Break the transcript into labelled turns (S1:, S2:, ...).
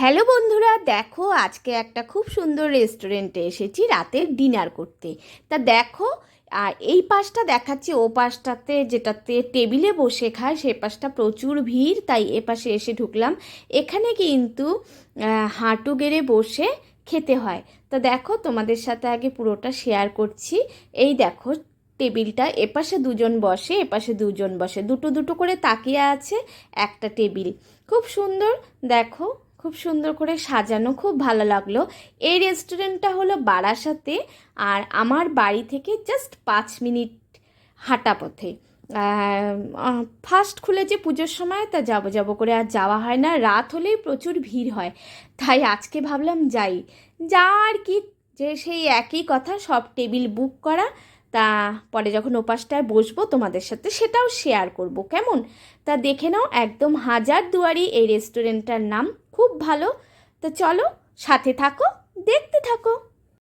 S1: Hello বন্ধুরা, দেখো আজকে একটা খুব সুন্দর রেস্টুরেন্টে এসেছি রাতের ডিনার করতে। তা দেখো, আর এই পাশটা দেখাচ্ছি, ও পাশটাতে যেটাতে টেবিলে বসে খায়, সে পাশটা প্রচুর ভিড়, তাই এ পাশে এসে ঢুকলাম। এখানে কিন্তু হাঁটু গেড়ে বসে খেতে হয়। তা দেখো, তোমাদের সাথে আগে পুরোটা শেয়ার করছি। এই দেখো, টেবিলটা এপাশে দুজন বসে এপাশে দুজন বসে। দুটো দুটো করে তাকিয়ে আছে একটা টেবিল। খুব সুন্দর, দেখো। খুব সুন্দর করে সাজানো, খুব ভালো লাগল। এই রেস্টুরেন্টটা হলো বারাসাতে আর আমার বাড়ি থেকে জাস্ট পাঁচ মিনিট হাঁটা পথে। ফার্স্ট খুলে যে পুজোর সময় তা যাব যাব করে আর যাওয়া হয় না। রাত হলেই প্রচুর ভিড় হয়। তাই আজকে ভাবলাম যাই। যা আর কি যে সেই একই কথা, সব টেবিল বুক করা। তা পরে যখন ওপাশটায় বসবো তোমাদের সাথে সেটাও শেয়ার করব। কেমন? তা দেখে নাও, একদম হাজার দুয়ারি এই রেস্টুরেন্টটার নাম। খুব ভালো। তো চলো সাথে থাকো দেখতে থাকো।